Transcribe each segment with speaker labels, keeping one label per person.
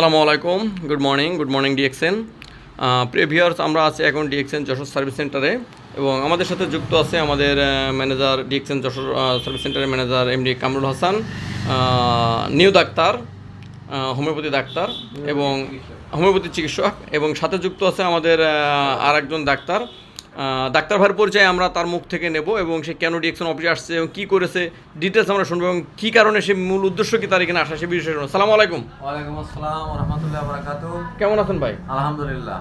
Speaker 1: আসসালামু আলাইকুম good morning good morning DXN প্রিভিয়ার্স আমরা আছি এখন ডিএক্সএন যশোর সার্ভিস সেন্টারে এবং আমাদের সাথে যুক্ত আছে আমাদের ম্যানেজার ডিএক্সএন যশোর সার্ভিস সেন্টারের manager MD Kamrul Hasan new doctor homeopathy doctor এবং হোমিওপ্যাথি চিকিৎসক এবং সাথে যুক্ত আছে আমাদের আর একজন ডাক্তার ডাক্তার ভাইয়ের পরিচয় আমরা তার মুখ থেকে নেব এবং সে কেন ডিএকশন অফিসে আসছে এবং কী করেছে ডিটেলস আমরা শুনব এবং কী কারণে সে মূল উদ্দেশ্য কি তার এখানে আসা সে বিষয়ে শুনব। সালামু আলাইকুম।
Speaker 2: ওয়ালাইকুম আসসালাম রহমতুল্লাহ বারাকাতু
Speaker 1: কেমন আছেন ভাই?
Speaker 2: আলহামদুলিল্লাহ।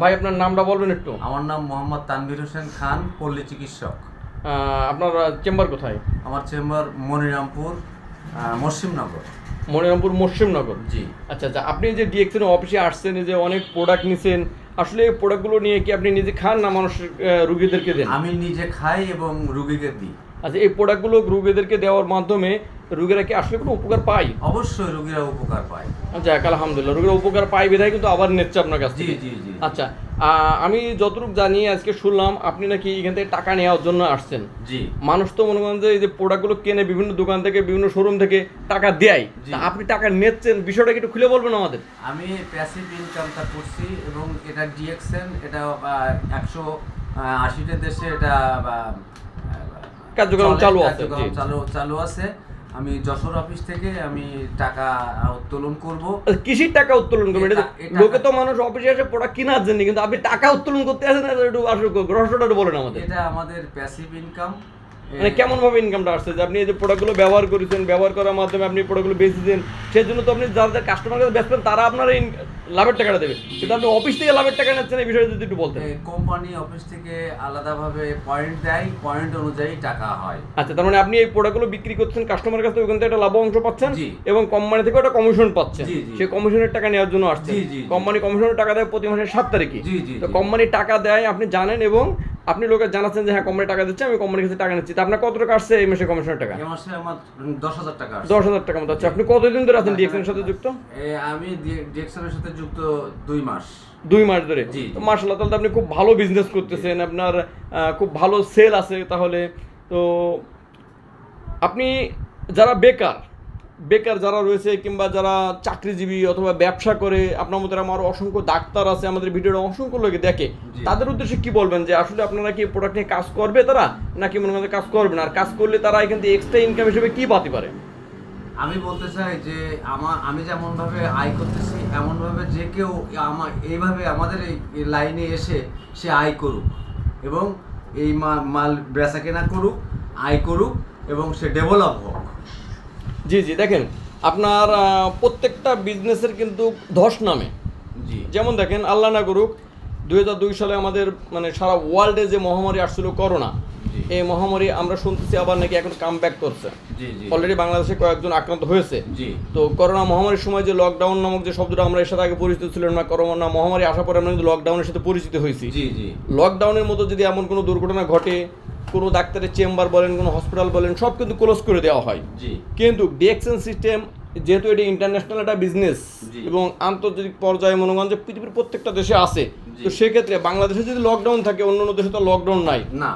Speaker 1: ভাই আপনার নামটা বলবেন একটু।
Speaker 2: আমার নাম মোহাম্মদ তানভীর হোসেন খান পল্লী চিকিৎসক।
Speaker 1: আপনার চেম্বার কোথায়?
Speaker 2: আমার চেম্বার মনিরামপুর মসিমনগর
Speaker 1: মনিরামপুর মসিমনগর
Speaker 2: জি।
Speaker 1: আচ্ছা আচ্ছা আপনি যে ডিএক্সএন অফিসে আসছেন যে অনেক প্রোডাক্ট নিছেন আসলে এই প্রোডাক্টগুলো নিয়ে কি আপনি নিজে খান না মানুষ রুগীদেরকে দেন?
Speaker 2: আমি নিজে খাই এবং রুগীকে দিই।
Speaker 1: আচ্ছা এই প্রোডাক্টগুলো রুগীদেরকে দেওয়ার মাধ্যমে রুগীরা কি আসলে কোনো উপকার পায়?
Speaker 2: অবশ্যই রুগীরা উপকার পায়।
Speaker 1: আচ্ছা যাক আলহামদুলিল্লাহ রুগীরা উপকার পায় বিধায় কিন্তু আবার নিচ্ছে আপনার কাছ
Speaker 2: জি
Speaker 1: থেকে।
Speaker 2: জি জি
Speaker 1: আচ্ছা আমি যতটুকু জানি আজকে শুনলাম আপনি নাকি এখান থেকে টাকা নেওয়ার জন্য আসছেন।
Speaker 2: জি।
Speaker 1: মানুষ তো মনে করেন যে এই যে প্রোডাক্টগুলো কেনে বিভিন্ন দোকান থেকে বিভিন্ন শোরুম থেকে টাকা দেয়। আপনি টাকা নিচ্ছেন বিষয়টা একটু খুলে বলবেন আমাদের?
Speaker 2: আমি প্যাসিভ ইনকামটা করছি এবং এটা ডিএক্সএন এটা একশো আশিটা দেশে এটা
Speaker 1: কার্যক্রম
Speaker 2: চালু
Speaker 1: আছে,
Speaker 2: চালু চালু আছে। আমি যশোর অফিস থেকে আমি টাকা উত্তোলন করব।
Speaker 1: আচ্ছা, কিসির টাকা উত্তোলন করবেন? এটা লোকে তো মানুষ অফিসে এসে প্রোডাক্ট কেনার জন্য কিন্তু আপনি টাকা উত্তোলন করতে আসেন না একটু আসলে রহস্যটা একটু বলেন আমাদের।
Speaker 2: এটা আমাদের প্যাসিভ ইনকাম
Speaker 1: মানে কেমন ভাবে ইনকামটা আসছে? যে আপনি এই যে প্রোডাক্টগুলো ব্যবহার করেছেন ব্যবহার করার মাধ্যমে আপনি প্রোডাক্টগুলো বেচেছেন সেই জন্য তো আপনি যাদের কাস্টমার কাছে বেচবেন তারা আপনার লাভের টাকাটা দেবে। কিন্তু আপনি অফিস থেকে লাভের টাকা নিচ্ছেন এই বিষয়ে যদি একটু বলতেন।
Speaker 2: কোম্পানি অফিস থেকে আলাদাভাবে পয়েন্ট দেয় পয়েন্ট অনুযায়ী টাকা হয়।
Speaker 1: আচ্ছা তার মানে আপনি এই প্রোডাক্টগুলো বিক্রি করছেন কাস্টমারের কাছে ওখান থেকে একটা লাভ অংশ পাচ্ছেন এবং কোম্পানি থেকে একটা কমিশন পাচ্ছেন। সেই কমিশনের টাকা নেওয়ার জন্য আসছে। কোম্পানি কমিশনের টাকা দেয় প্রতি মাসের সাত তারিখে। তো কোম্পানি টাকা দেয় আপনি জানেন এবং আপনি লোকে জানাচ্ছেন যে হ্যাঁ কোম্পানি টাকা দিচ্ছে আমি কোম্পানির কাছে টাকা নিচ্ছি। আপনার কত টাকা আসছে এই মাসে কমিশনের টাকা?
Speaker 2: এ মাসে আমার দশ হাজার টাকা
Speaker 1: দশ হাজার টাকা মতো আচ্ছা আপনি কতদিন ধরে আছেন ডিএক্সের সাথে যুক্ত?
Speaker 2: আমি ডিএক্সনের সাথে যুক্ত দুই মাস।
Speaker 1: দুই মাস ধরে? তো। মার্শাল্লাহ তাহলে আপনি খুব ভালো বিজনেস করতেছেন। আপনার খুব ভালো সেল আছে তাহলে। তো আপনি যারা বেকার বেকার যারা রয়েছে কিংবা যারা চাকরিজীবী অথবা ব্যবসা করে আপনার মধ্যে আমার অসংখ্য ডাক্তার আছে আমাদের ভিডিওটা অসংখ্য লোকে দেখে। তাদের উদ্দেশ্যে কি বলবেন যে আসলে আপনারা কি প্রোডাক্ট নিয়ে কাজ করবে তারা নাকি মনে করেন কাজ করবে না? আর কাজ করলে তারা এখান থেকে এক্সট্রা ইনকাম হিসেবে কি পাতে পারে?
Speaker 2: আমি বলতে চাই যে আমার আমি যেমন ভাবে আয় করতেছি এমন ভাবে যে কেউ আমার এইভাবে আমাদের এই লাইনে এসে সে আয় করুক। এবং এই মা- মাল বেচা কেনা করুক আয় করুক এবং সে ডেভেলপ হোক।
Speaker 1: জি জি দেখেন আপনার প্রত্যেকটা বিজনেসের কিন্তু ধস নামে।
Speaker 2: জি।
Speaker 1: যেমন দেখেন আল্লাহ না করুক দুই হাজার দুই সালে আমাদের মানে সারা ওয়ার্ল্ডে যে মহামারী আসছিল করোনা এই মহামারী আমরা শুনতেছি আবার নাকি এখন কাম ব্যাক করছে অলরেডি বাংলাদেশে কয়েকজন আক্রান্ত হয়েছে। তো করোনা মহামারীর সময় যে লকডাউন নামক যে শব্দটা আমরা এর সাথে আগে পরিচিত ছিলাম না করোনা মহামারী আসার পরে আমরা কিন্তু লকডাউনের সাথে পরিচিত হয়েছি। লকডাউনের মতো যদি এমন কোনো দুর্ঘটনা ঘটে কোনো ডাক্তারের চেম্বার বলেন কোনো হসপিটাল বলেন সব কিন্তু ক্লোজ করে দেওয়া হয়। কিন্তু ডিএক্সএন সিস্টেম যেহেতু এটি ইন্টারন্যাশনাল একটা বিজনেস এবং আন্তর্জাতিক পর্যায়ে মনে করেন যে পৃথিবীর প্রত্যেকটা দেশে আছে তো সেক্ষেত্রে বাংলাদেশে যদি লকডাউন থাকে অন্য অন্য দেশে তো লকডাউন নাই।
Speaker 2: না।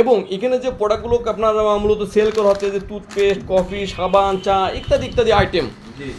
Speaker 1: এবং এখানে যে প্রোডাক্টগুলো আপনার মূলত সেল করা হচ্ছে যে টুথপেস্ট কফি সাবান চা ইত্যাদি ইত্যাদি আইটেম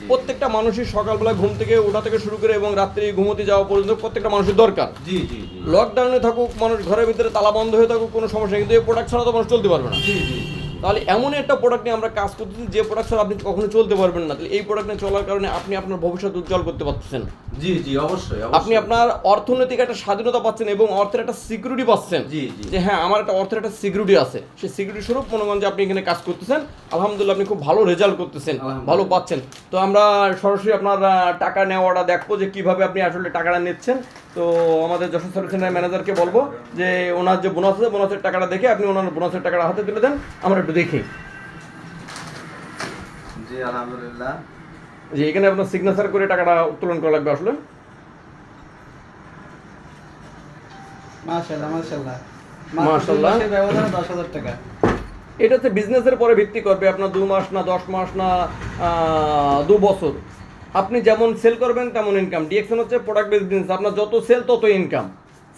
Speaker 1: প্রত্যেকটা মানুষের সকালবেলা ঘুম থেকে ওঠা থেকে শুরু করে এবং রাত্রে ঘুমোতে যাওয়া পর্যন্ত প্রত্যেকটা মানুষের দরকার।
Speaker 2: জি জি জি।
Speaker 1: লকডাউনে থাকুক মানুষ ঘরের ভিতরে তালা বন্ধ হয়ে থাকুক কোনো সমস্যা কিন্তু এই প্রোডাক্ট ছাড়া তো মানুষ চলতে পারবে না।
Speaker 2: জি জি জি।
Speaker 1: তাহলে এমন একটা প্রোডাক্ট নিয়ে আমরা কাজ করতেছি যে প্রোডাক্ট ছাড়া আপনি কখনো চলতে পারবেন না। তাহলে এই প্রোডাক্ট নিয়ে চলার কারণে আপনি আপনার ভবিষ্যৎ উজ্জ্বল করতে পারতেছেন।
Speaker 2: জি জি অবশ্যই
Speaker 1: আপনি আপনার অর্থনৈতিক একটা স্বাধীনতা পাচ্ছেন এবং অর্থের একটা সিকিউরিটি পাচ্ছেন।
Speaker 2: জি জি।
Speaker 1: যে হ্যাঁ আমার একটা অর্থের একটা সিকিউরিটি আছে। সেই সিকিউরিটি স্বরূপ মনে করেন যে আপনি এখানে কাজ করতেছেন। আলহামদুলিল্লাহ আপনি খুব ভালো রেজাল্ট করতেছেন ভালো পাচ্ছেন। তো আমরা সরাসরি আপনার টাকা নেওয়াটা দেখব যে কীভাবে আপনি আসলে টাকাটা নিচ্ছেন। তো আমাদের যশোর সার্ভিস সেন্টার ম্যানেজারকে বলব যে ওনার যে বোনাস আছে বোনাসের টাকাটা দেখে আপনি ওনার বোনাসের টাকাটা হাতে তুলে দেন আমরা একটু দেখি।
Speaker 2: জি আলহামদুলিল্লাহ।
Speaker 1: যে এখানে আপনার সিগনেচার করে টাকাটা উত্তোলন করা লাগবে আসলে।
Speaker 3: মাশাআল্লাহ মাশাআল্লাহ।
Speaker 1: মাশাআল্লাহ।
Speaker 3: মাশাআল্লাহ ব্যবধানে দশ হাজার টাকা।
Speaker 1: এটা হচ্ছে বিজনেসের পরে ভিত্তি করবে আপনার দু মাস না দশ মাস না আহ, দু বছর। আপনি যেমন সেল করবেন তেমন ইনকাম ডিএকশন হচ্ছে প্রোডাক্ট বেস বিজনেস আপনার যত সেল তত ইনকাম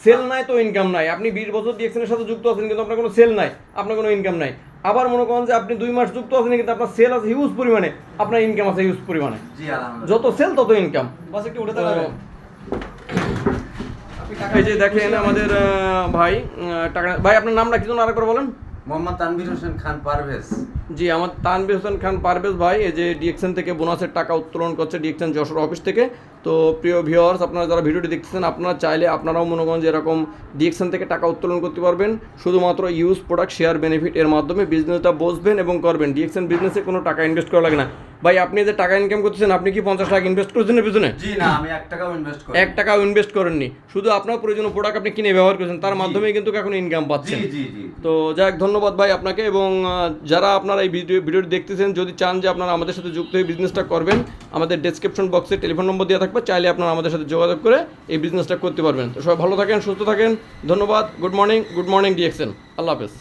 Speaker 1: সেল নাই তো ইনকাম নাই। আপনি বিশ বছর ডিএকশনের সাথে যুক্ত আছেন কিন্তু আপনার কোনো সেল নাই আপনার কোনো ইনকাম নাই। আবার মনে করেন যে আপনি দুই মাস যুক্ত আছেন কিন্তু আপনার সেল আছে হিউজ পরিমাণে আপনার ইনকাম আছে হিউজ পরিমাণে। যত সেল তত ইনকাম
Speaker 3: বাস একটু উঠে
Speaker 1: এই যে দেখেন আমাদের ভাই টাকা ভাই আপনার নামটা কি জন্য আরেকবার বলেন?
Speaker 2: মোহাম্মদ তানভীর হোসেন খান পারভেজ।
Speaker 1: জি, আমার তানবির হোসেন খান পারভেজ ভাই, এই যে ডিএক্সএন থেকে বোনাসের টাকা উত্তোলন করছে ডিএক্সএন যশোর অফিস থেকে। তো প্রিয় ভিউয়ার্স আপনারা যারা ভিডিওটি দেখতেছেন আপনারা চাইলে আপনারাও মনে করেন যে এরকম ডিএক্সএন থেকে টাকা উত্তোলন করতে পারবেন। শুধুমাত্র ইউজ প্রোডাক্ট শেয়ার বেনিফিট এর মাধ্যমে বিজনেসটা বসবেন এবং করবেন। ডিএক্সএন বিজনেসে কোনো টাকা ইনভেস্ট করা লাগে না। ভাই আপনি যে টাকা ইনকাম করতেছেন আপনি কি পঞ্চাশ টাকা ইনভেস্ট করছেন পিছনে?
Speaker 2: জি না আমি এক টাকাও ইনভেস্ট করি
Speaker 1: এক টাকাও ইনভেস্ট করেননি। শুধু আপনার প্রয়োজনীয় প্রোডাক্ট আপনি কিনে ব্যবহার করেছেন তার মাধ্যমে কিন্তু এখন ইনকাম পাচ্ছেন।
Speaker 2: জি জি
Speaker 1: তো যাক ধন্যবাদ ভাই আপনাকে এবং যারা আপনারা এই ভিডিও ভিডিওটি দেখতেছেন যদি চান যে আপনারা আমাদের সাথে যুক্ত হয়ে বিজনেসটা করবেন আমাদের ডেসক্রিপশন বক্সে টেলিফোন নম্বর দেওয়া থাকবে, চাইলে আপনারা আমাদের সাথে যোগাযোগ করে এই বিজনেসটা করতে পারবেন। তো সবাই ভালো থাকেন, সুস্থ থাকেন। ধন্যবাদ good morning good morning DXN আল্লাহ হাফেজ।